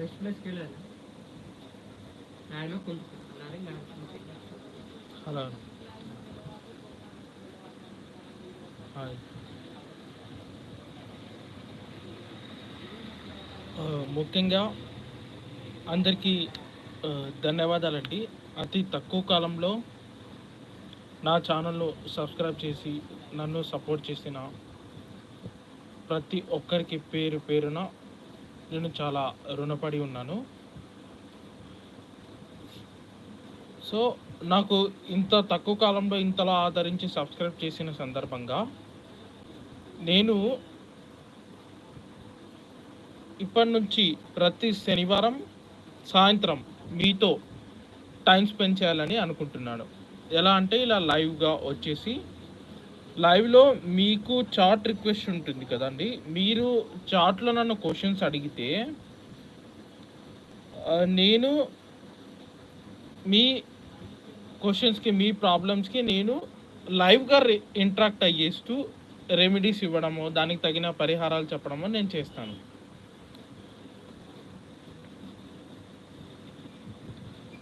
First ప్లేస్కి వెళ్ళాలి hello hi ముఖ్యంగా అందరికీ uh, ధన్యవాదాలండి. అతి తక్కువ కాలంలో నా ఛానల్లో సబ్స్క్రైబ్ చేసి నన్ను సపోర్ట్ చేసిన ప్రతి ఒక్కరికి పేరు పేరున నేను చాలా రుణపడి ఉన్నాను. సో నాకు ఇంత తక్కువ కాలంలో ఇంతలా ఆదరించి సబ్స్క్రైబ్ చేసిన సందర్భంగా నేను ఇప్పటి నుంచి ప్రతి శనివారం సాయంత్రం మీతో టైం స్పెండ్ చేయాలని అనుకుంటున్నాను. ఎలా అంటే ఇలా లైవ్గా వచ్చేసి లైవ్లో మీకు చాట్ రిక్వెస్ట్ ఉంటుంది కదండి. మీరు చాట్లో నన్ను క్వశ్చన్స్ అడిగితే నేను మీ క్వశ్చన్స్కి మీ ప్రాబ్లమ్స్కి నేను లైవ్గా ఇంటరాక్ట్ అయ్యేస్తూ రెమెడీస్ ఇవ్వడము దానికి తగిన పరిహారాలు చెప్పడము నేను చేస్తాను.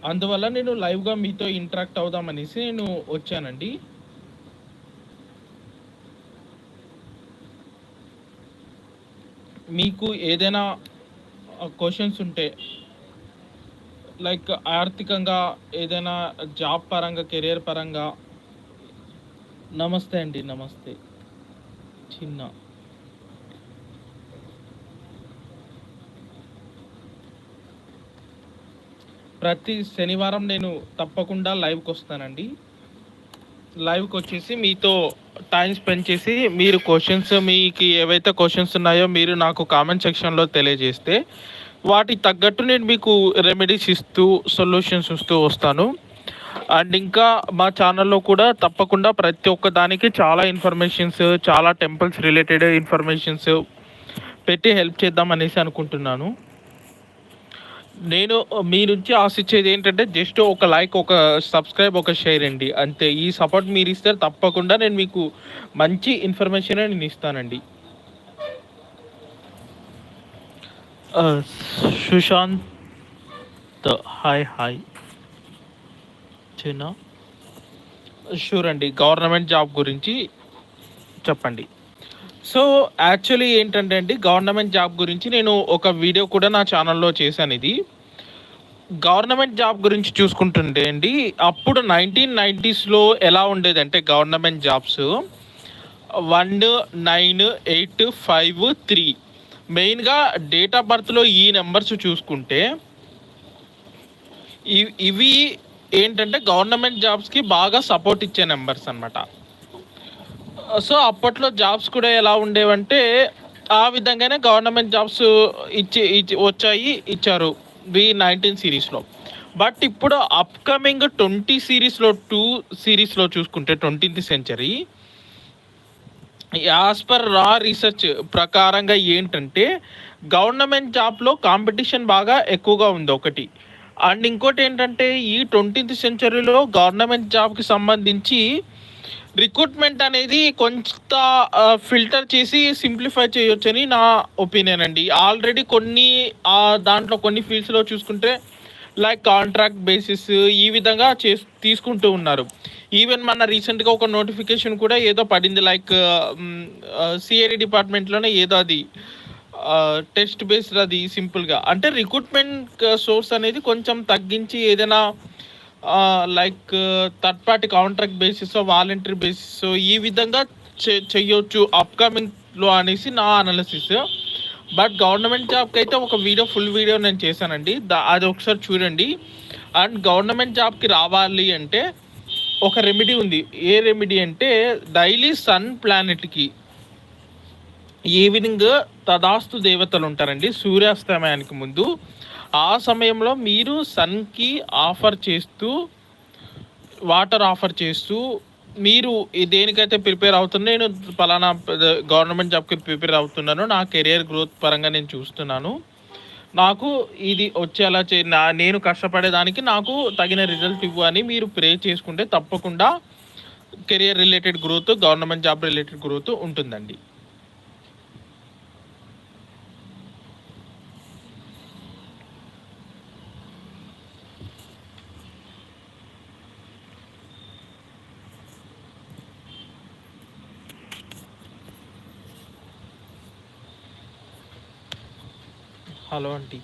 అందువల్ల నేను లైవ్గా మీతో ఇంటరాక్ట్ అవుదామనేసి నేను వచ్చానండి. మీకు ఏదైనా క్వశ్చన్స్ ఉంటే లైక్ ఆర్థికంగా ఏదైనా జాబ్ పరంగా కెరియర్ పరంగా నమస్తే అండి నమస్తే. చిన్న. ప్రతి శనివారం నేను తప్పకుండా లైవ్కి వస్తానండి. లైవ్కి వచ్చేసి మీతో టైం స్పెండ్ చేసి మీరు క్వశ్చన్స్ మీకు ఏవైతే క్వశ్చన్స్ ఉన్నాయో మీరు నాకు కామెంట్ సెక్షన్లో తెలియజేస్తే వాటికి తగ్గట్టు నేను మీకు రెమెడీస్ ఇస్తూ సొల్యూషన్స్ ఇస్తూ వస్తాను. అండ్ ఇంకా మా ఛానల్లో కూడా తప్పకుండా ప్రతి ఒక్క దానికి చాలా ఇన్ఫర్మేషన్స్ చాలా టెంపుల్స్ రిలేటెడ్ ఇన్ఫర్మేషన్స్ పెట్టి హెల్ప్ చేద్దాం అనేసి అనుకుంటున్నాను. నేను మీ నుంచి ఆశించేది ఏంటంటే జస్ట్ ఒక లైక్ ఒక సబ్స్క్రైబ్ ఒక షేర్ అండి. అంతే. ఈ సపోర్ట్ మీరు ఇస్తే తప్పకుండా నేను మీకు మంచి ఇన్ఫర్మేషన్ నేను ఇస్తానండి. సుశాంత్ హాయ్ హాయ్ చిన్న. షూర్ అండి. గవర్నమెంట్ జాబ్ గురించి చెప్పండి. సో యాక్చువల్లీ ఏంటంటే అండి గవర్నమెంట్ జాబ్ గురించి నేను ఒక వీడియో కూడా నా ఛానల్లో చేశాను ఇది. గవర్నమెంట్ జాబ్ గురించి చూసుకుంటుంటే అండి అప్పుడు నైన్టీన్ నైంటీస్లో ఎలా ఉండేదంటే government jobs one nine eight five three మెయిన్గా డేట్ ఆఫ్ బర్త్లో ఈ నెంబర్స్ చూసుకుంటే ఇవి ఇవి ఏంటంటే గవర్నమెంట్ జాబ్స్కి బాగా సపోర్ట్ ఇచ్చే నెంబర్స్ అనమాట సో అప్పట్లో జాబ్స్ కూడా ఎలా ఉండేవంటే ఆ విధంగానే గవర్నమెంట్ జాబ్స్ ఇచ్చి ఇచ్చి వచ్చాయి ఇచ్చారు వి నైన్టీన్ సిరీస్లో. బట్ ఇప్పుడు అప్కమింగ్ ట్వంటీ సిరీస్లో టూ సిరీస్లో చూసుకుంటే ట్వంటీన్త్ సెంచరీ యాజ్ పర్ రా రీసెర్చ్ ప్రకారంగా ఏంటంటే గవర్నమెంట్ జాబ్లో కాంపిటీషన్ బాగా ఎక్కువగా ఉంది ఒకటి. అండ్ ఇంకోటి ఏంటంటే ఈ ట్వంటీన్త్ సెంచరీలో గవర్నమెంట్ జాబ్కి సంబంధించి రిక్రూట్మెంట్ అనేది కొంత ఫిల్టర్ చేసి సింప్లిఫై చేయొచ్చని నా ఒపీనియన్ అండి. ఆల్రెడీ కొన్ని దాంట్లో కొన్ని ఫీల్డ్స్లో చూసుకుంటే లైక్ కాంట్రాక్ట్ బేసిస్ ఈ విధంగా చే తీసుకుంటూ ఉన్నారు. ఈవెన్ మన రీసెంట్గా ఒక నోటిఫికేషన్ కూడా ఏదో పడింది లైక్ సిఐడి డిపార్ట్మెంట్లోనే ఏదో అది టెస్ట్ బేస్డ్ అది సింపుల్గా. అంటే రిక్రూట్మెంట్ సోర్స్ అనేది కొంచెం తగ్గించి ఏదైనా like third party contract basis voluntary basis ఈ విధంగా చెయ్యొచ్చు అప్కమింగ్లో అనేసి నా అనాలిసిస్ బట్ గవర్నమెంట్ జాబ్కి అయితే ఒక వీడియో ఫుల్ వీడియో నేను చేశానండి. దా అది ఒకసారి చూడండి. అండ్ గవర్నమెంట్ జాబ్కి రావాలి అంటే ఒక రెమెడీ ఉంది. ఏ రెమెడీ అంటే డైలీ సన్ ప్లానెట్కి ఈవినింగ్ తదాస్తు దేవతలు ఉంటారండి. సూర్యాస్తమయానికి ముందు ఆ సమయంలో మీరు సన్కి ఆఫర్ చేస్తూ వాటర్ ఆఫర్ చేస్తూ మీరు దేనికైతే ప్రిపేర్ అవుతున్నా నేను పలానా గవర్నమెంట్ జాబ్కి ప్రిపేర్ అవుతున్నాను నా కెరియర్ గ్రోత్ పరంగా నేను చూస్తున్నాను. నాకు ఇది వచ్చేలా చే నా నేను కష్టపడేదానికి నాకు తగిన రిజల్ట్ ఇవ్వు అని మీరు ప్రే చేసుకుంటే తప్పకుండా career related growth government job related growth ఉంటుందండి. హలో అండి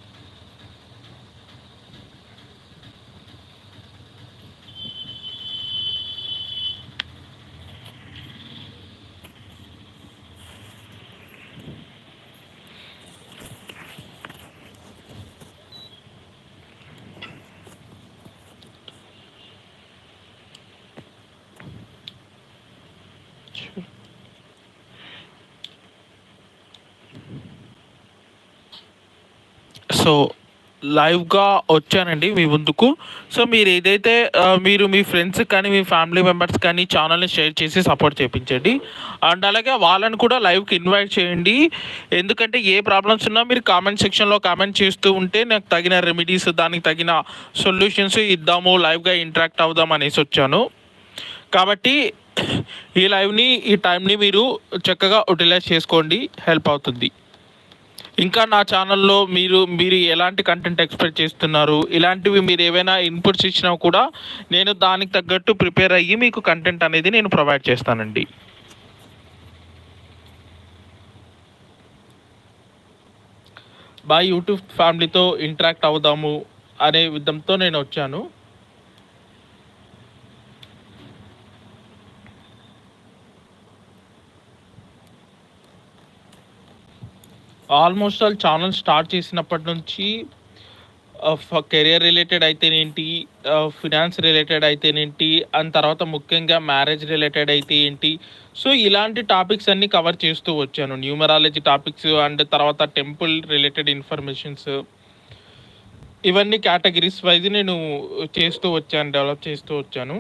సో లైవ్గా వచ్చానండి మీ ముందుకు. సో మీరు ఏదైతే మీరు మీ ఫ్రెండ్స్ కానీ మీ ఫ్యామిలీ మెంబర్స్ కానీ ఛానల్ని షేర్ చేసి సపోర్ట్ చేయించండి అండ్ అలాగే వాళ్ళని కూడా లైవ్కి ఇన్వైట్ చేయండి. ఎందుకంటే ఏ ప్రాబ్లమ్స్ ఉన్నా మీరు కామెంట్ సెక్షన్లో కామెంట్ చేస్తూ ఉంటే నాకు తగిన రెమెడీస్ దానికి తగిన సొల్యూషన్స్ ఇద్దాము లైవ్గా ఇంటరాక్ట్ అవుదాం అనేసి వచ్చాను. కాబట్టి ఈ లైవ్ని ఈ టైంని మీరు చక్కగా యూటిలైజ్ చేసుకోండి. హెల్ప్ అవుతుంది. ఇంకా నా ఛానల్లో మీరు మీరు ఎలాంటి కంటెంట్ ఎక్స్పెక్ట్ చేస్తున్నారు? ఇలాంటివి మీరు ఏవైనా ఇన్పుట్స్ ఇచ్చినా కూడా నేను దానికి తగ్గట్టు ప్రిపేర్ అయ్యి మీకు కంటెంట్ అనేది నేను ప్రొవైడ్ చేస్తానండి. బాయ్ యూట్యూబ్ ఫ్యామిలీతో ఇంటరాక్ట్ అవుదాము అనే విధంతో నేను వచ్చాను. ఆల్మోస్ట్ ఆల్ ఛానల్ స్టార్ట్ చేసినప్పటి నుంచి కెరియర్ రిలేటెడ్ అయితేనేంటి ఫినాన్స్ రిలేటెడ్ అయితేనేంటి అండ్ తర్వాత ముఖ్యంగా మ్యారేజ్ రిలేటెడ్ అయితే ఏంటి సో ఇలాంటి టాపిక్స్ అన్ని కవర్ చేస్తూ వచ్చాను. న్యూమరాలజీ టాపిక్స్ అండ్ తర్వాత టెంపుల్ రిలేటెడ్ ఇన్ఫర్మేషన్స్ ఇవన్నీ కేటగిరీస్ వైజ్ నేను చేస్తూ వచ్చాను డెవలప్ చేస్తూ వచ్చాను.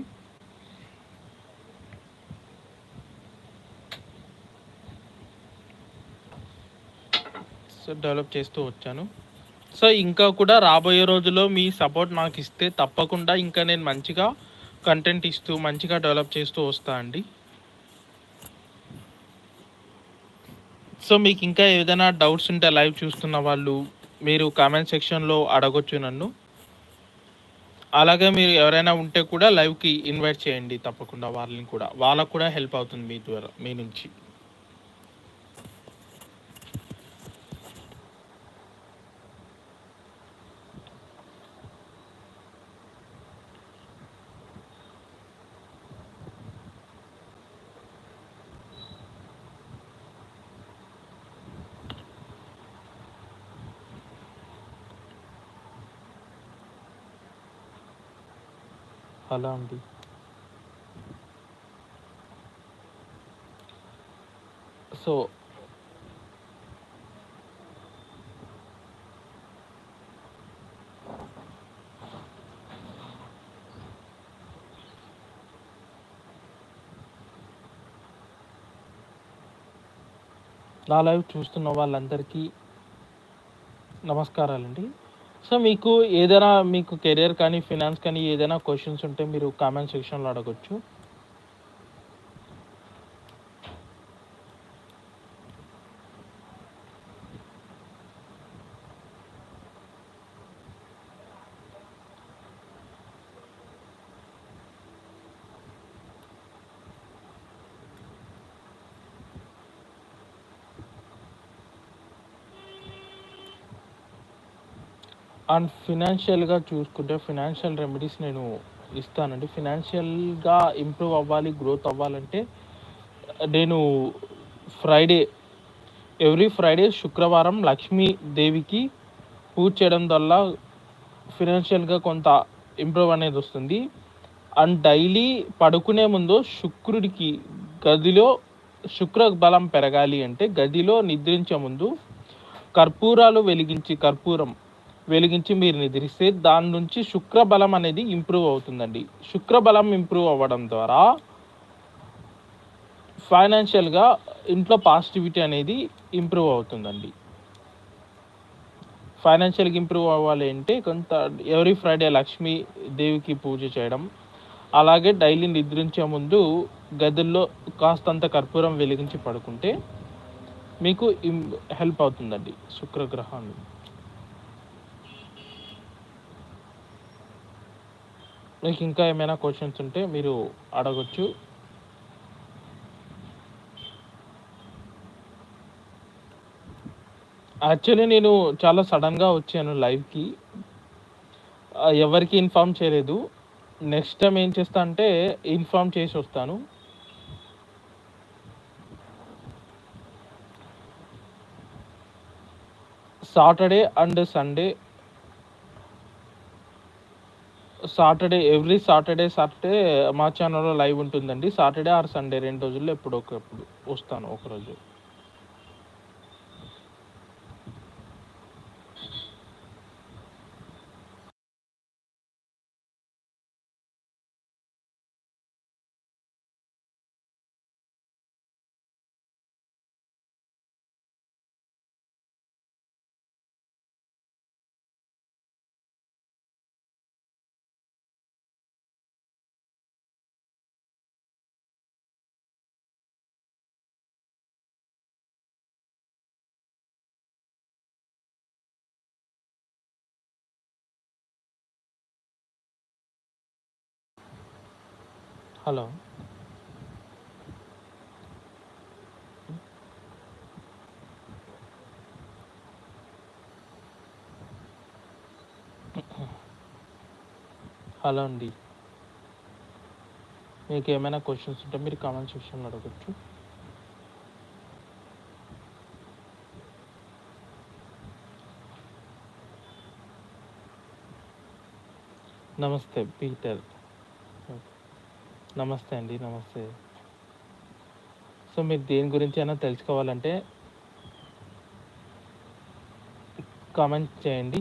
డెవలప్ చేస్తూ వచ్చాను. సో ఇంకా కూడా రాబోయే రోజుల్లో మీ సపోర్ట్ నాకు ఇస్తే తప్పకుండా ఇంకా నేను మంచిగా కంటెంట్ ఇస్తూ మంచిగా డెవలప్ చేస్తూ వస్తా అండి. సో మీకు ఇంకా ఏదైనా డౌట్స్ ఉంటే లైవ్ చూస్తున్న వాళ్ళు మీరు కామెంట్ సెక్షన్లో అడగొచ్చు నన్ను. అలాగే మీరు ఎవరైనా ఉంటే కూడా లైవ్కి ఇన్వైట్ చేయండి తప్పకుండా వాళ్ళని కూడా. వాళ్ళకు కూడా హెల్ప్ అవుతుంది మీ ద్వారా మీ నుంచి. అలా అండి సో నా లైవ్ చూస్తున్న వాళ్ళందరికీ నమస్కారాలండి. సో మీకు ఏదైనా మీకు కెరియర్ కానీ ఫినాన్స్ కానీ ఏదైనా క్వశ్చన్స్ ఉంటే మీరు కామెంట్ సెక్షన్లో అడగచ్చు. అండ్ ఫినాన్షియల్గా చూసుకుంటే ఫినాన్షియల్ రెమెడీస్ నేను ఇస్తానండి. ఫినాన్షియల్గా ఇంప్రూవ్ అవ్వాలి గ్రోత్ అవ్వాలంటే నేను ఫ్రైడే ఎవ్రీ ఫ్రైడే శుక్రవారం లక్ష్మీదేవికి పూజ చేయడం వల్ల ఫినాన్షియల్గా కొంత ఇంప్రూవ్ అనేది వస్తుంది. అండ్ డైలీ పడుకునే ముందు శుక్రుడికి గదిలో శుక్ర బలం పెరగాలి అంటే గదిలో నిద్రించే ముందు కర్పూరాలు వెలిగించి కర్పూరం వెలిగించి మీరు నిద్రిస్తే దాని నుంచి శుక్రబలం అనేది ఇంప్రూవ్ అవుతుందండి. శుక్రబలం ఇంప్రూవ్ అవ్వడం ద్వారా ఫైనాన్షియల్గా ఇంట్లో పాజిటివిటీ అనేది ఇంప్రూవ్ అవుతుందండి. ఫైనాన్షియల్గా ఇంప్రూవ్ అవ్వాలి అంటే కొంత ఎవ్రీ ఫ్రైడే లక్ష్మీ దేవికి పూజ చేయడం అలాగే డైలీ నిద్రించే ముందు గదుల్లో కాస్తంత కర్పూరం వెలిగించి పడుకుంటే మీకు హెల్ప్ అవుతుందండి శుక్రగ్రహాన్ని. మీకు ఇంకా ఏమైనా క్వశ్చన్స్ ఉంటే మీరు అడగొచ్చు. యాక్చువల్లీ నేను చాలా సడన్గా వచ్చాను లైవ్కి ఎవరికి ఇన్ఫామ్ చేయలేదు. నెక్స్ట్ టైం ఏం చేస్తా అంటే ఇన్ఫామ్ చేసి వస్తాను. Saturday and Sunday Saturday every Saturday Saturday మా ఛానల్లో లైవ్ ఉంటుందండి. సాటర్డే ఆర్ సండే రెండు రోజుల్లో ఎప్పుడు ఒకప్పుడు వస్తాను ఒకరోజు హలో. హలో అండి. మీకు ఏమైనా క్వశ్చన్స్ ఉంటే మీరు కామెంట్ సెక్షన్లో అడగచ్చు. నమస్తే పీటర్ నమస్తే అండి నమస్తే. సో మీరు దేని గురించి అయినా తెలుసుకోవాలంటే కామెంట్ చేయండి.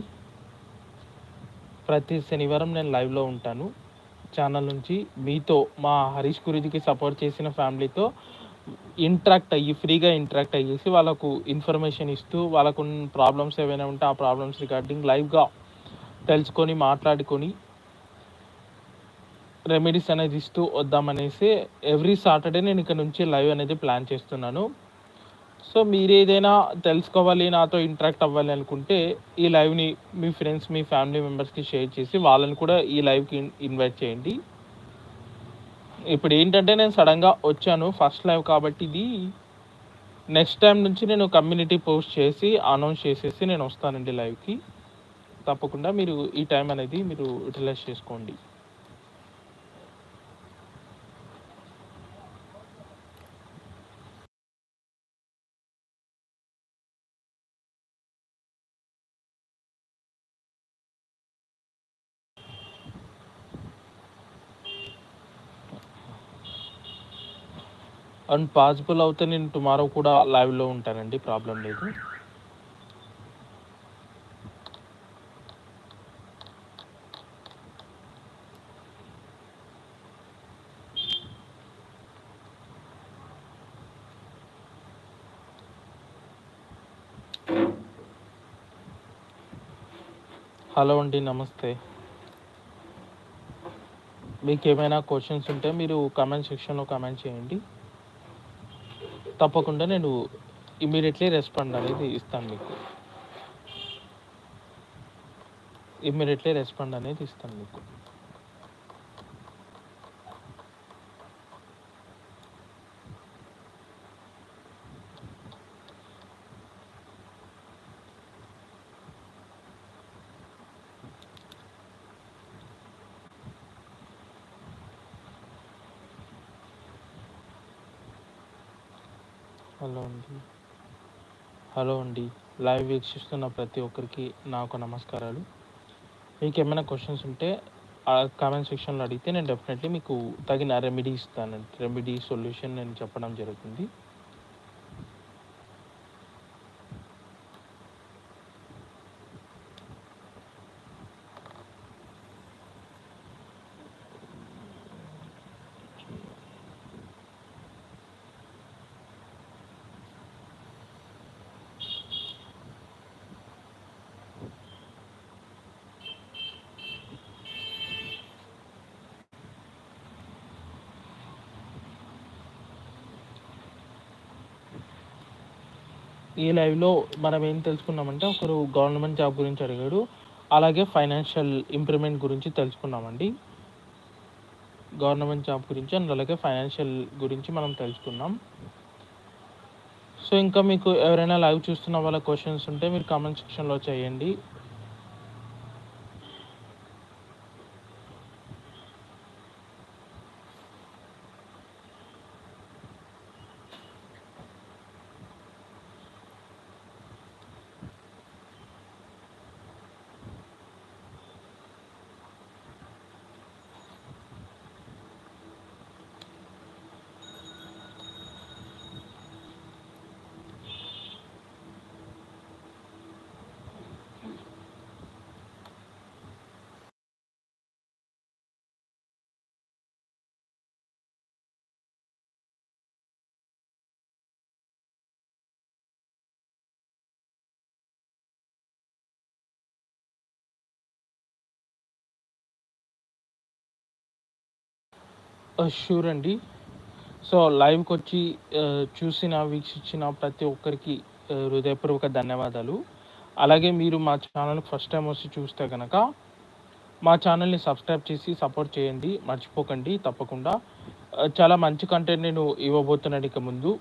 ప్రతి శనివారం నేను లైవ్లో ఉంటాను. ఛానల్ నుంచి మీతో మా హరీష్ గురుజీకి సపోర్ట్ చేసిన ఫ్యామిలీతో ఇంటరాక్ట్ అయ్యి ఫ్రీగా ఇంటరాక్ట్ అయ్యేసి వాళ్ళకు ఇన్ఫర్మేషన్ ఇస్తూ వాళ్ళకు ప్రాబ్లమ్స్ ఏవైనా ఉంటే ఆ ప్రాబ్లమ్స్ రిగార్డింగ్ లైవ్గా తెలుసుకొని మాట్లాడుకొని రెమెడీస్ అనేది ఇస్తూ వద్దామనేసి ఎవ్రీ సాటర్డే నేను ఇక్కడ నుంచి లైవ్ అనేది ప్లాన్ చేస్తున్నాను. సో మీరు ఏదైనా తెలుసుకోవాలి నాతో ఇంటరాక్ట్ అవ్వాలి అనుకుంటే ఈ లైవ్ని మీ ఫ్రెండ్స్ మీ ఫ్యామిలీ మెంబర్స్కి షేర్ చేసి వాళ్ళని కూడా ఈ లైవ్కి ఇన్వైట్ చేయండి. ఇప్పుడు ఏంటంటే నేను సడన్గా వచ్చాను ఫస్ట్ లైవ్ కాబట్టి ఇది. నెక్స్ట్ టైం నుంచి నేను కమ్యూనిటీ పోస్ట్ చేసి అనౌన్స్ చేసేసి నేను వస్తానండి లైవ్కి. తప్పకుండా మీరు ఈ టైం అనేది మీరు యూటిలైజ్ చేసుకోండి. అండ్ పాసిబుల్ అవుతే నేను టుమారో కూడా లైవ్లో ఉంటానండి ప్రాబ్లం లేదు. హలో అండి నమస్తే. మీకు ఏమైనా క్వశ్చన్స్ ఉంటే మీరు కామెంట్ సెక్షన్లో కామెంట్ చేయండి. తప్పకుండా నేను ఇమీడియట్లీ రెస్పాండ్ అనేది ఇస్తాను మీకు. ఇమ్మీడియట్లీ రెస్పాండ్ అనేది ఇస్తాను మీకు హలో అండి హలో అండి. లైవ్ వీక్షిస్తున్న ప్రతి ఒక్కరికి నాకు నమస్కారాలు. మీకు ఏమైనా క్వశ్చన్స్ ఉంటే ఆ కామెంట్ సెక్షన్లో అడిగితే నేను డెఫినెట్లీ మీకు తగిన రెమెడీ ఇస్తానండి రెమెడీ సొల్యూషన్ నేను చెప్పడం జరుగుతుంది. ఈ లైవ్లో మనం ఏం తెలుసుకున్నామంటే ఒకరు గవర్నమెంట్ జాబ్ గురించి అడిగాడు. అలాగే ఫైనాన్షియల్ ఇంప్రూవ్మెంట్ గురించి తెలుసుకున్నామండి. గవర్నమెంట్ జాబ్ గురించి అండ్ అలాగే ఫైనాన్షియల్ గురించి మనం తెలుసుకున్నాం. సో ఇంకా మీకు ఎవరైనా లైవ్ చూస్తున్న వాళ్ళ క్వశ్చన్స్ ఉంటే మీరు కామెంట్ సెక్షన్లో చేయండి. Uh, షూర్ అండి. సో లైవ్కి వచ్చి చూసిన వీక్షించిన ప్రతి ఒక్కరికి uh, హృదయపూర్వక ధన్యవాదాలు. అలాగే మీరు మా ఛానల్ ఫస్ట్ టైం వచ్చి చూస్తే కనుక మా ఛానల్ని సబ్స్క్రైబ్ చేసి సపోర్ట్ చేయండి. మర్చిపోకండి తప్పకుండా. Uh, చాలా మంచి కంటెంట్ నేను ఇవ్వబోతున్నాను ఇక ముందు.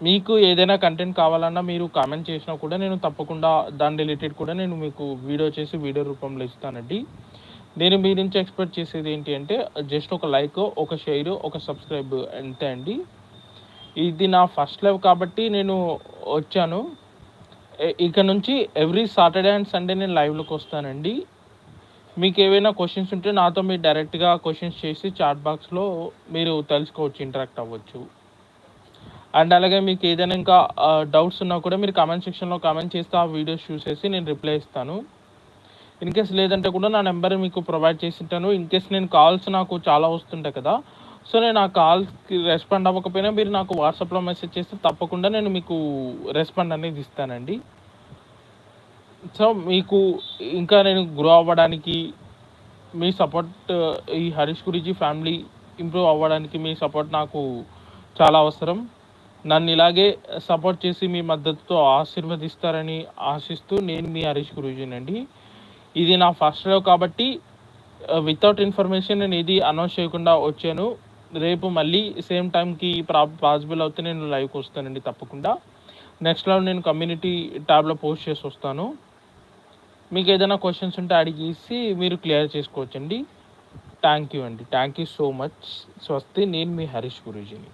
మీకు ఏదైనా కంటెంట్ కావాలన్నా మీరు కామెంట్ చేసినా కూడా నేను తప్పకుండా దాని రిలేటెడ్ కూడా నేను మీకు వీడియో చేసి వీడియో రూపంలో ఇస్తానండి. నేను మీ నుంచి ఎక్స్పెక్ట్ చేసేది ఏంటి అంటే జస్ట్ ఒక లైక్ ఒక షేర్ ఒక సబ్స్క్రైబ్ అంతే అండి. ఇది నా ఫస్ట్ లైవ్ కాబట్టి నేను వచ్చాను. ఇక నుంచి ఎవ్రీ సాటర్డే అండ్ సండే నేను లైవ్లోకి వస్తానండి. మీకు ఏవైనా క్వశ్చన్స్ ఉంటే నాతో మీరు డైరెక్ట్గా క్వశ్చన్స్ చేసి చాట్ బాక్స్లో మీరు తెలుసుకోవచ్చు ఇంటరాక్ట్ అవ్వచ్చు. అండ్ అలాగే మీకు ఏదైనా ఇంకా డౌట్స్ ఉన్నా కూడా మీరు కామెంట్ సెక్షన్లో కామెంట్ చేస్తే ఆ వీడియోస్ చూసేసి నేను రిప్లై ఇస్తాను. ఇన్ కేస్ లేదంటే కూడా నా నెంబర్ మీకు ప్రొవైడ్ చేసి ఉంటాను ఇన్ కేస్ నేను కాల్స్ నాకు చాలా వస్తుంటాయి కదా. సో నేను ఆ కాల్స్కి రెస్పాండ్ అవ్వకపోయినా మీరు నాకు వాట్సాప్లో మెసేజ్ చేస్తే తప్పకుండా నేను మీకు రెస్పాండ్ అనేది ఇస్తానండి. సో మీకు ఇంకా నేను గ్రో అవ్వడానికి మీ సపోర్ట్ ఈ హరీష్ గురించి ఫ్యామిలీ ఇంప్రూవ్ అవ్వడానికి మీ సపోర్ట్ నాకు చాలా అవసరం. నన్ను ఇలాగే సపోర్ట్ చేసి మీ మద్దతుతో ఆశీర్వదిస్తారని ఆశిస్తూ నేను మీ హరీష్ గురూజీనండి. ఇది నా ఫస్ట్ లైవ్ కాబట్టి వితౌట్ ఇన్ఫర్మేషన్ నేను ఇది అనౌన్స్ చేయకుండా వచ్చాను. రేపు మళ్ళీ సేమ్ టైంకి ప్రా పాసిబుల్ అవుతే నేను లైవ్కి వస్తానండి తప్పకుండా. నెక్స్ట్ లైవ్ నేను కమ్యూనిటీ ట్యాబ్లో పోస్ట్ చేసి వస్తాను. మీకు ఏదైనా క్వశ్చన్స్ ఉంటే అడిగేసి మీరు క్లియర్ చేసుకోవచ్చండి. థ్యాంక్ యూ అండి. థ్యాంక్ యూ సో మచ్ స్వస్తి నేను మీ హరీష్ గురూజీని.